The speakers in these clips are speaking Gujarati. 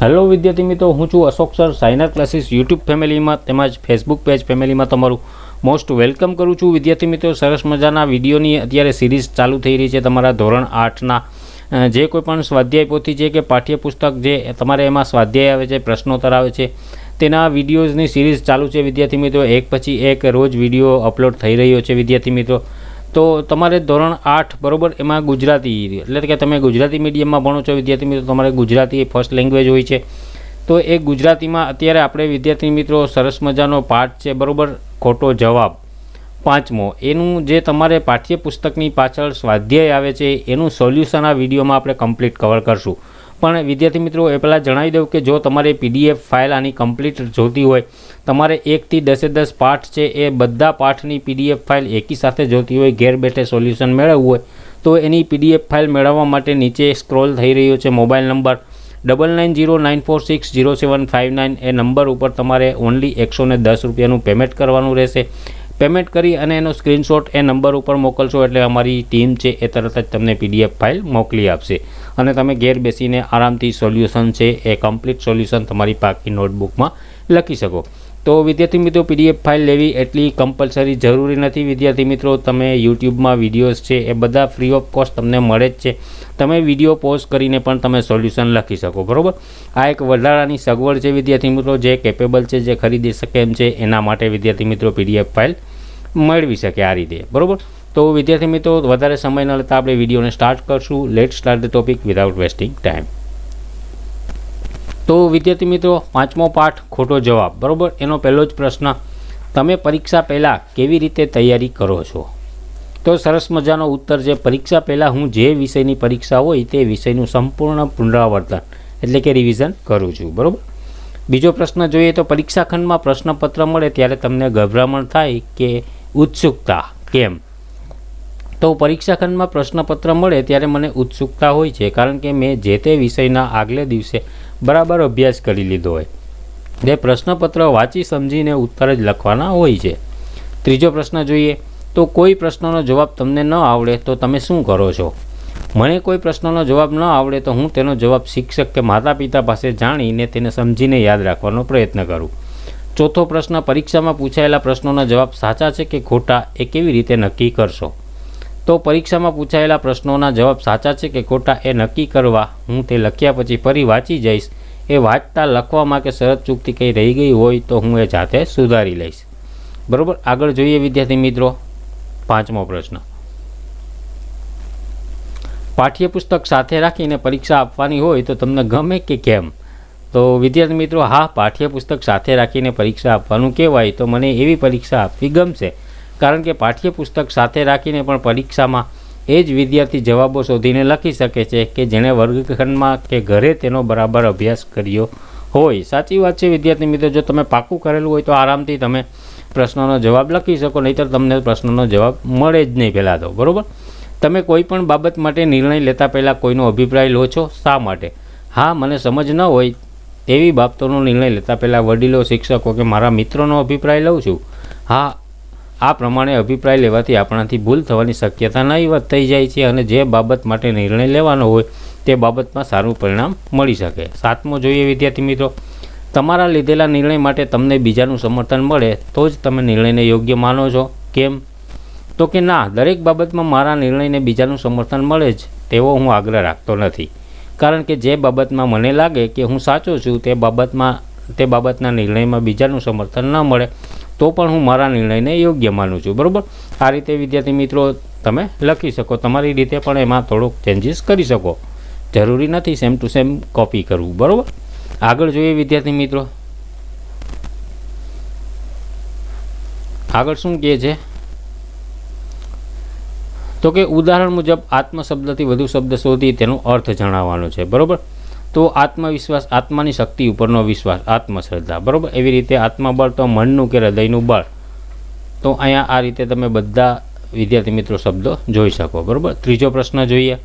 હેલો વિદ્યાર્થી મિત્રો, હું છું Ashok sir Sayana classes YouTube ફેમિલીમાં તેમજ ફેસબુક પેજ ફેમિલીમાં તમારું મોસ્ટ વેલકમ કરું છું. વિદ્યાર્થી મિત્રો, સરસ મજાના વિડીયોની અત્યારે સિરીઝ ચાલુ થઈ રહી છે તમારા ધોરણ આઠના. જે કોઈ પણ સ્વાધ્યાય પોથી છે કે પાઠ્યપુસ્તક જે તમારે એમાં સ્વાધ્યાય આવે છે, પ્રશ્નોત્તર આવે છે, તેના વિડીયોઝની સિરીઝ ચાલુ છે. વિદ્યાર્થી મિત્રો, એક પછી એક રોજ વીડિયો અપલોડ થઈ રહ્યો છે. વિદ્યાર્થી મિત્રો તો તમારે ધોરણ આઠ, બરોબર, એમાં ગુજરાતી એટલે કે તમે ગુજરાતી મીડિયમમાં ભણો છો, વિદ્યાર્થી મિત્રો, તમારે ગુજરાતી એ ફર્સ્ટ લેંગ્વેજ હોય છે. તો એ ગુજરાતીમાં અત્યારે આપણે વિદ્યાર્થી મિત્રો, સરસ મજાનો પાઠ છે, બરાબર, ખોટો જવાબ. પાંચમો, એનું જે તમારે પાઠ્યપુસ્તકની પાછળ સ્વાધ્યાય આવે છે, એનું સોલ્યુશન આ વિડીયોમાં આપણે કમ્પ્લીટ કવર કરશું. પણ વિદ્યાર્થી મિત્રો, એ પહેલાં જણાવી દઉં કે જો તમારે પીડીએફ ફાઇલ આની કમ્પ્લીટ જોતી હોય, તમારે એકથી દસે દસ પાઠ છે, એ બધા પાઠની પીડીએફ ફાઇલ એકી સાથે જોતી હોય, ઘેર બેઠે સોલ્યુશન મેળવવું હોય, તો એની પીડીએફ ફાઇલ મેળવવા માટે નીચે સ્ક્રોલ થઈ રહ્યો છે mobile number. Double nine zero nine four six zero seven five nine એ નંબર ઉપર તમારે ઓનલી એકસો દસ રૂપિયાનું પેમેન્ટ કરવાનું રહેશે પેમેન્ટ કરી અને એનો સ્ક્રીનશોટ એ નંબર ઉપર મોકલશો એટલે અમારી ટીમ છે એ તરત જ તમને પીડીએફ ફાઇલ મોકલી આપશે. અને તમે ઘેર બેસીને આરામથી સોલ્યુશન છે એ કમ્પ્લીટ સોલ્યુશન તમારી પાકી નોટબુકમાં લખી શકો. તો વિદ્યાર્થી મિત્રો, પીડીએફ ફાઇલ લેવી એટલી કમ્પલસરી જરૂરી નથી. વિદ્યાર્થી મિત્રો, તમે યુટ્યુબમાં વિડીયોઝ છે, એ બધા ફ્રી ઓફ કોસ્ટ તમને મળે જ છે. તમે વીડિયો પોઝ કરીને પણ તમે સોલ્યુશન લખી શકો, બરાબર? આ એક વધારાની સગવડ છે વિદ્યાર્થી મિત્રો, જે કેપેબલ છે, જે ખરીદી શકે એમ છે, એના માટે વિદ્યાર્થી મિત્રો, પીડીએફ ફાઇલ મેળવી શકે આ રીતે, બરાબર? તો વિદ્યાર્થી મિત્રો, વધારે સમય ન લેતા આપણે વિડીયોને સ્ટાર્ટ કરશું. Let start the topic without wasting time તો વિદ્યાર્થી મિત્રો, પાંચમો પાઠ, ખોટો જવાબ. બરાબર? એનો પહેલો જ પ્રશ્ન, તમે પરીક્ષા પહેલાં કેવી રીતે તૈયારી કરો છો? તો સરસ મજાનો ઉત્તર છે, પરીક્ષા પહેલાં હું જે વિષયની પરીક્ષા હોય તે વિષયનું સંપૂર્ણ પુનરાવર્તન, એટલે કે રિવિઝન કરું છું. બરાબર? બીજો પ્રશ્ન જોઈએ તો પરીક્ષાખંડમાં પ્રશ્નપત્ર મળે ત્યારે તમને ગભરામણ થાય કે ઉત્સુકતા, કેમ? તો પરીક્ષા ખંડમાં પ્રશ્નપત્ર મળે ત્યારે મને ઉત્સુકતા હોય છે, કારણ કે મેં જે તે વિષયના આગલે દિવસે બરાબર અભ્યાસ કરી લીધો હોય. જે પ્રશ્નપત્ર વાંચી સમજીને ઉત્તર જ લખવાના હોય છે. ત્રીજો પ્રશ્ન જોઈએ, તો કોઈ પ્રશ્નનો જવાબ તમને ન આવડે તો તમે શું કરો છો? મને કોઈ પ્રશ્નનો જવાબ ન આવડે તો હું તેનો જવાબ શિક્ષક કે માતા પિતા પાસે જાણીને તેને સમજીને યાદ રાખવાનો પ્રયત્ન કરું. ચોથો પ્રશ્ન, પરીક્ષામાં પૂછાયેલા પ્રશ્નોના જવાબ સાચા છે કે ખોટા, એ કેવી રીતે નક્કી કરશો? તો પરીક્ષામાં પૂછાયેલા પ્રશ્નોના જવાબ સાચા છે કે ખોટા એ નક્કી કરવા હું તે લખ્યા પછી ફરી વાંચી જઈશ. એ વાંચતા લખવામાં કે શરત ચૂકતી કંઈ રહી ગઈ હોય તો હું એ જાતે સુધારી લઈશ. બરાબર? આગળ જોઈએ વિદ્યાર્થી મિત્રો, પાંચમો પ્રશ્ન. પાઠ્યપુસ્તક સાથે રાખીને પરીક્ષા આપવાની હોય તો તમને ગમે કે કેમ? તો વિદ્યાર્થી મિત્રો, હા, પાઠ્યપુસ્તક સાથે રાખીને પરીક્ષા આપવાનું કહેવાય તો મને એવી પરીક્ષા આપવી ગમશે. કારણ કે પાઠ્યપુસ્તક સાથે રાખીને પણ પરીક્ષામાં એ જ વિદ્યાર્થી જવાબો શોધીને લખી શકે છે કે જેણે વર્ગખંડમાં કે ઘરે તેનો બરાબર અભ્યાસ કર્યો હોય. સાચી વાત છે વિદ્યાર્થી મિત્રો, જો તમે પાકું કરેલું હોય તો આરામથી તમે પ્રશ્નનો જવાબ લખી શકો, નહીંતર તમને પ્રશ્નનો જવાબ મળે જ નહીં પહેલાં તો. બરાબર? તમે કોઈ પણ બાબત માટે નિર્ણય લેતા પહેલાં કોઈનો અભિપ્રાય લો છો શા માટે? હા, મને સમજ ન હોય તેવી બાબતોનો નિર્ણય લેતા પહેલાં વડીલો, શિક્ષકો કે મારા મિત્રોનો અભિપ્રાય લઉં છું. હા આ પ્રમાણે અભિપ્રાય લેવાથી આપણાથી ભૂલ થવાની શક્યતા નહીવત થઈ જાય છે અને જે બાબત માટે નિર્ણય લેવાનો હોય તે બાબતમાં સારું પરિણામ મળી શકે. સાતમો જોઈએ વિદ્યાર્થી મિત્રો. તમારા લીધેલા નિર્ણય માટે તમને બીજાનું સમર્થન મળે તો જ તમે નિર્ણયને યોગ્ય માનો છો. કેમ? તો કે ના, દરેક બાબતમાં મારા નિર્ણયને બીજાનું સમર્થન મળે જ, તેવો હું આગ્રહ રાખતો નથી. કારણ કે જે બાબતમાં મને લાગે કે હું સાચો છું, તે બાબતમાં, તે બાબતના નિર્ણયમાં બીજાનું સમર્થન ન મળે. તો પણ હું મારા નિર્ણયને યોગ્ય માનું છું, બરાબર? આ રીતે, વિદ્યાર્થી મિત્રો, તમે લખી શકો. તમારી રીતે પણ એમાં થોડુંક ચેન્જીસ કરી શકો. જરૂરી નથી સેમ ટુ સેમ કોપી કરવું, બરાબર? આગળ જોઈએ, વિદ્યાર્થી મિત્રો. આગળ શું કહે છે? તો કે ઉદાહરણ મુજબ આત્મ શબ્દથી વધુ શબ્દ શોધી તેનો અર્થ જણાવવાનો છે, બરાબર? તો આત્મવિશ્વાસ, આત્માની શક્તિ ઉપરનો વિશ્વાસ, આત્મશ્રદ્ધા. બરાબર? એવી રીતે આત્મબળ તો મનનું કે હૃદયનું બળ. તો અહીંયા આ રીતે તમે બધા વિદ્યાર્થી મિત્રો શબ્દો જોઈ શકો. બરાબર? ત્રીજો પ્રશ્ન જોઈએ.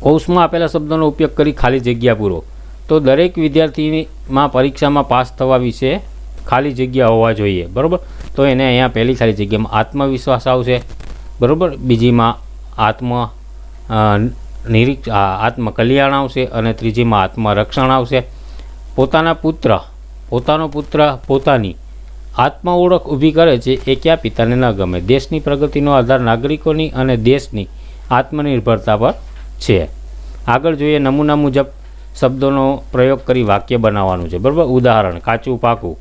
કૌશમાં આપેલા શબ્દોનો ઉપયોગ કરી ખાલી જગ્યા પૂરો. તો દરેક વિદ્યાર્થીમાં પરીક્ષામાં પાસ થવા વિશે ખાલી જગ્યા હોવા જોઈએ. બરાબર? તો એને અહીંયા પહેલી ખાલી જગ્યામાં આત્મવિશ્વાસ આવશે. બરાબર? બીજીમાં આત્મ નિરીક્ષ આત્મકલ્યાણ આવશે અને ત્રીજીમાં આત્મરક્ષણ આવશે. પોતાના પુત્ર, પોતાનો પુત્ર પોતાની આત્મ ઓળખ ઊભી કરે છે એ ક્યાં પિતાને ન ગમે. દેશની પ્રગતિનો આધાર નાગરિકોની અને દેશની આત્મનિર્ભરતા પર છે. આગળ જોઈએ નમૂના મુજબ શબ્દોનો પ્રયોગ કરી વાક્ય બનાવવાનું છે. બરાબર? ઉદાહરણ, કાચું પાકું.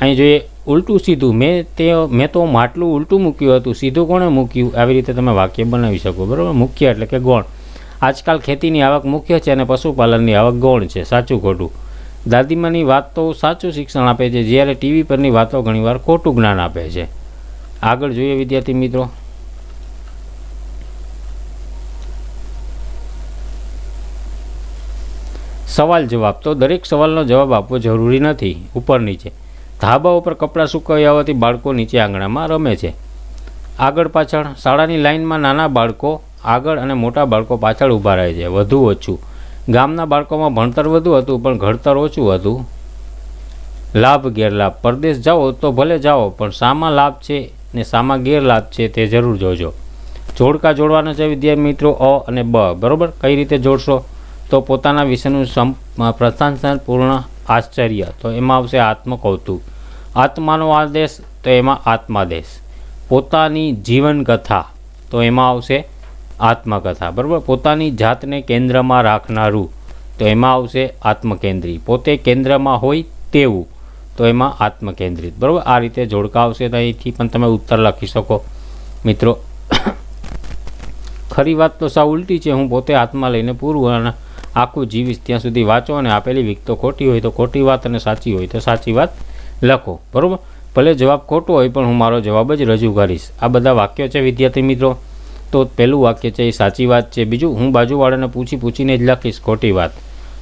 અહીં જોઈએ, ઉલટું સીધું. મેં તે, મેં તો માટલું ઉલટું મૂક્યું હતું. સીધું કોણે મૂક્યું? આવી રીતે તમે વાક્ય બનાવી શકો, બરાબર? મુખ્ય એટલે કે ગૌણ. આજકાલ ખેતીની આવક મુખ્ય છે અને પશુપાલનની આવક ગૌણ છે. સાચું ખોટું. દાદીમાની વાત તો સાચું શિક્ષણ આપે છે, જ્યારે ટીવી પરની વાતો ઘણીવાર ખોટું જ્ઞાન આપે છે. આગળ જોઈએ વિદ્યાર્થી મિત્રો. સવાલ જવાબ. તો દરેક સવાલનો જવાબ આપવો જરૂરી નથી. ઉપર નીચે. ધાબા ઉપર કપડાં સુકાવી આવવાથી બાળકો નીચે આંગણામાં રમે છે. આગળ પાછળ શાળાની લાઇનમાં નાના બાળકો, આગળ અને મોટા બાળકો પાછળ ઊભા રહે છે. વધુ ઓછું. ગામના બાળકોમાં ભણતર વધુ હતું, પણ ઘડતર ઓછું હતું. લાભ, ગેરલાભ. પરદેશ જાઓ તો ભલે જાઓ, પણ શામાં લાભ છે ને સામાં ગેરલાભ છે તે જરૂર જોજો. જોડકા જોડવાના છે વિદ્યાર્થી મિત્રો, અ અને બ. બરાબર? કઈ રીતે જોડશો? તો પોતાના વિષયનું સમ પ્રશંસનપૂર્ણ આશ્ચર્ય. તો એમાં આવશે આત્મકૌતુક. આત્માનો આદેશ તો એમાં આત્માદેશ. પોતાની જીવનકથા, તો એમાં આવશે આત્મકથા. બરાબર? પોતાની જાતને કેન્દ્રમાં રાખનારું, તો એમાં આવશે આત્મકેન્દ્રી. પોતે કેન્દ્રમાં હોય તેવું, તો એમાં આત્મકેન્દ્રિત. બરાબર? આ રીતે જોડકા આવશે તો અહીંથી પણ તમે ઉત્તર લખી શકો. મિત્રો, ખરી વાત તો સાવ ઉલટી છે. હું પોતે હાથમાં લઈને પૂરું અને આખું જીવીશ ત્યાં સુધી વાંચો અને આપેલી વિક તો ખોટી હોય તો ખોટી વાત અને સાચી હોય તો સાચી વાત લખો. બરાબર? ભલે જવાબ ખોટો હોય પણ હું મારો જવાબ જ રજૂ કરીશ. આ બધા વાક્યો છે વિદ્યાર્થી મિત્રો? તો પહેલું વાક્ય છે એ સાચી વાત છે. બીજું, હું બાજુવાળાને પૂછી પૂછીને જ લખીશ ખોટી વાત.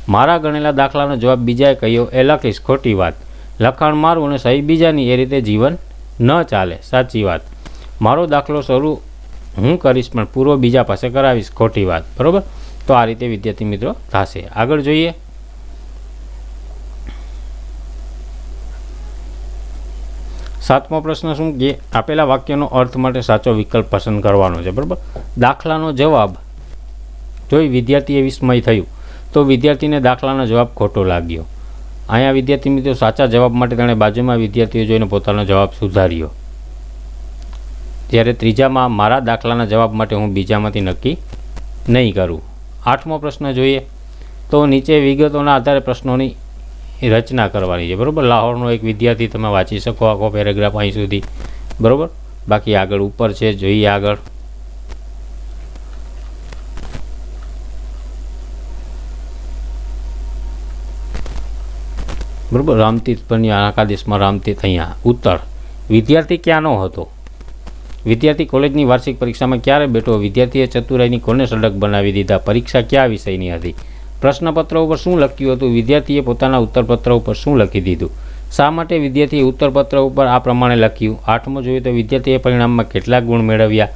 મારા ગણેલા દાખલાનો જવાબ બીજાએ કહ્યો, એ લખીશ ખોટી વાત. લખાણ મારું અને સહી બીજાની. એ રીતે જીવન ન ચાલે. સાચી વાત. મારો દાખલો શરૂ હું કરીશ પણ પૂરો બીજા પાસે કરાવીશ ખોટી વાત. બરાબર? તો આ રીતે વિદ્યાર્થી મિત્રો થશે આગળ જોઈએ. સાતમો પ્રશ્ન શું? કે આપેલા વાક્યનો અર્થ માટે સાચો વિકલ્પ પસંદ કરવાનો છે, બરાબર? દાખલાનો જવાબ. જોઈ વિદ્યાર્થીએ વિસ્મય થયું, તો વિદ્યાર્થીને દાખલાનો જવાબ ખોટો લાગ્યો. અહીંયા વિદ્યાર્થી મિત્રો સાચા જવાબ માટે તેણે બાજુમાં વિદ્યાર્થીઓ જોઈને પોતાનો જવાબ સુધાર્યો. જ્યારે ત્રીજામાં, મારા દાખલાના જવાબ માટે હું બીજામાંથી નક્કી નહીં કરું. આઠમો પ્રશ્ન જોઈએ તો નીચે વિગતોના આધારે પ્રશ્નોની રચના કરવાની છે, બરાબર? લાહોરનો એક વિદ્યાર્થી તમે વાંચી શકો આખો પેરેગ્રાફ અહીં સુધી, બરાબર? બાકી આગળ ઉપર છે, જોઈએ આગળ. બરાબર? રામતીર્થ પરની આખા દેશમાં રામતીર્થ અહીંયા ઉત્તર. વિદ્યાર્થી ક્યાંનો હતો? વિદ્યાર્થી કોલેજની વાર્ષિક પરીક્ષામાં ક્યારે બેઠો? વિદ્યાર્થીએ ચતુરાઈની કોને સડક બનાવી દીધા. પરીક્ષા કયા વિષયની હતી? પ્રશ્નપત્ર ઉપર શું લખ્યું હતું? વિદ્યાર્થીએ પોતાના ઉત્તરપત્ર ઉપર શું લખી દીધું? શા માટે વિદ્યાર્થીએ ઉત્તરપત્ર ઉપર આ પ્રમાણે લખ્યું? આઠમો જોઈએ તો વિદ્યાર્થીએ પરિણામમાં કેટલા ગુણ મેળવ્યા?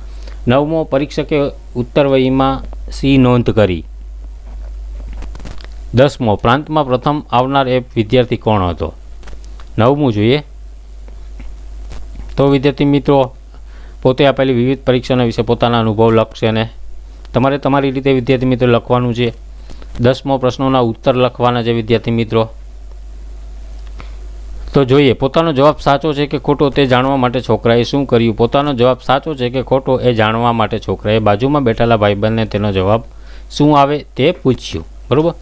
નવમો, પરીક્ષકે ઉત્તરવયમાં સી નોંધ કરી. દસમો, પ્રાંતમાં પ્રથમ આવનાર એ વિદ્યાર્થી કોણ હતો? નવમું જોઈએ. તો વિદ્યાર્થી મિત્રો પોતે આપેલી વિવિધ પરીક્ષાના વિશે પોતાના અનુભવ લખશે અને તમારે તમારી રીતે વિદ્યાર્થી મિત્રો લખવાનું છે. દસમો પ્રશ્નોના ઉત્તર લખવાના છે વિદ્યાર્થી મિત્રો. તો જોઈએ, પોતાનો જવાબ સાચો છે કે ખોટો તે જાણવા માટે છોકરાએ શું કર્યું? પોતાનો જવાબ સાચો છે કે ખોટો એ જાણવા માટે છોકરાએ બાજુમાં બેઠેલા ભાઈબંધને તેનો જવાબ શું આવે તે પૂછ્યું. બરાબર?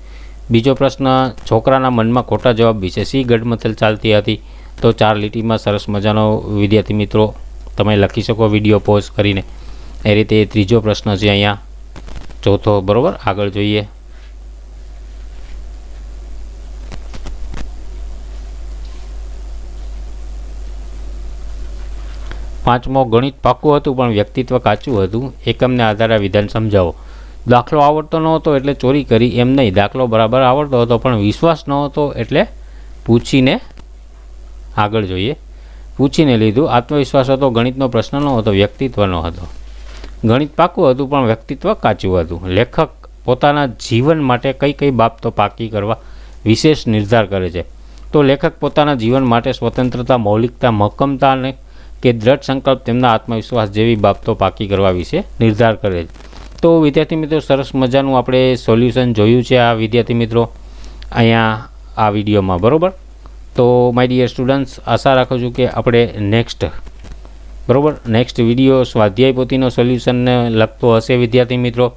બીજો પ્રશ્ન, છોકરાના મનમાં ખોટા જવાબ વિશે સી ગઢમથલ ચાલતી હતી? તો ચાર લીટીમાં સરસ મજાનો વિદ્યાર્થી મિત્રો તમે લખી શકો વીડિયો પોઝ કરીને. એ રીતે ત્રીજો પ્રશ્ન છે અહીંયા. ચોથો, બરાબર? આગળ જોઈએ. પાંચમો, ગણિત પાક્કું હતું પણ વ્યક્તિત્વ કાચું હતું. એકમને આધારે વિધાન સમજાવો. દાખલો આવડતો નહોતો એટલે ચોરી કરી એમ નહીં. દાખલો બરાબર આવડતો હતો પણ વિશ્વાસ નહોતો એટલે પૂછીને આગળ જોઈએ. પૂછીને લીધું, આત્મવિશ્વાસ હતો, ગણિતનો પ્રશ્ન ન હતો વ્યક્તિત્વનો હતો. ગણિત પાકું હતું, પણ વ્યક્તિત્વ કાચું હતું. લેખક પોતાના જીવન માટે કઈ કઈ બાબતો પાકી કરવા વિશેષ નિર્ધાર કરે છે. તો લેખક પોતાના જીવન માટે સ્વતંત્રતા, મૌલિકતા, મક્કમતા અને કે દ્રઢ સંકલ્પ તેમના આત્મવિશ્વાસ જેવી બાબતો પાકી કરવા વિશે નિર્ધાર કરે છે. તો વિદ્યાર્થી મિત્રો, સરસ મજાનું આપણે સોલ્યુશન જોયું છે આ વિદ્યાર્થી મિત્રો અહીંયા આ વિડીયોમાં, બરાબર? તો માય ડિયર સ્ટુડન્ટ્સ આશા રાખું છું કે આપણે નેક્સ્ટ બરાબર? નેક્સ્ટ વીડિયો સ્વાધ્યાય પોથીનો સોલ્યુશનને લગતો હશે, વિદ્યાર્થી મિત્રો.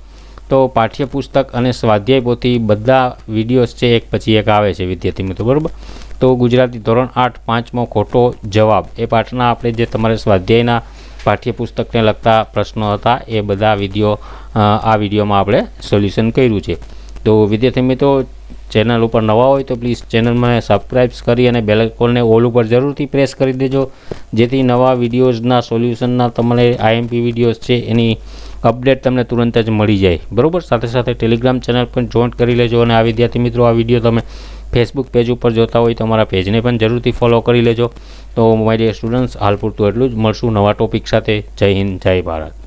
તો, પાઠ્યપુસ્તક અને સ્વાધ્યાય પોથી બધા વિડીયોઝ છે, એક પછી એક આવે છે, વિદ્યાર્થી મિત્રો, બરાબર? તો, ગુજરાતી ધોરણ આઠ, પાંચમો ખોટો જવાબ. એ પાઠના આપણે જે તમારે સ્વાધ્યાયના પાઠ્યપુસ્તકને લગતા પ્રશ્નો હતા, એ બધા વીડિયો આ વિડીયોમાં આપણે સોલ્યુશન કર્યું છે. તો, વિદ્યાર્થી મિત્રો ચેનલ ઉપર નવા હોય તો પ્લીઝ ચેનલમાં સબસ્ક્રાઇબ્સ કરી અને બેલ આઇકોનને ઓલ ઉપર જરૂરથી પ્રેસ કરી દેજો. જેથી નવા વિડીયોઝના સોલ્યુશનના તમને આઈએમપી વિડીયોઝ છે એની અપડેટ તમને તુરંત જ મળી જાય. બરાબર? સાથે સાથે ટેલિગ્રામ ચેનલ પણ જોઈન કરી લેજો અને આ વિદ્યાર્થી મિત્રો, આ વીડિયો તમે ફેસબુક પેજ ઉપર જોતા હોય તો અમારા પેજને પણ જરૂરથી ફોલો કરી લેજો. તો મારી સ્ટુડન્ટ્સ હાલ પૂરતું એટલું જ. મળશું નવા ટોપિક સાથે. જય હિન્દ, જય ભારત.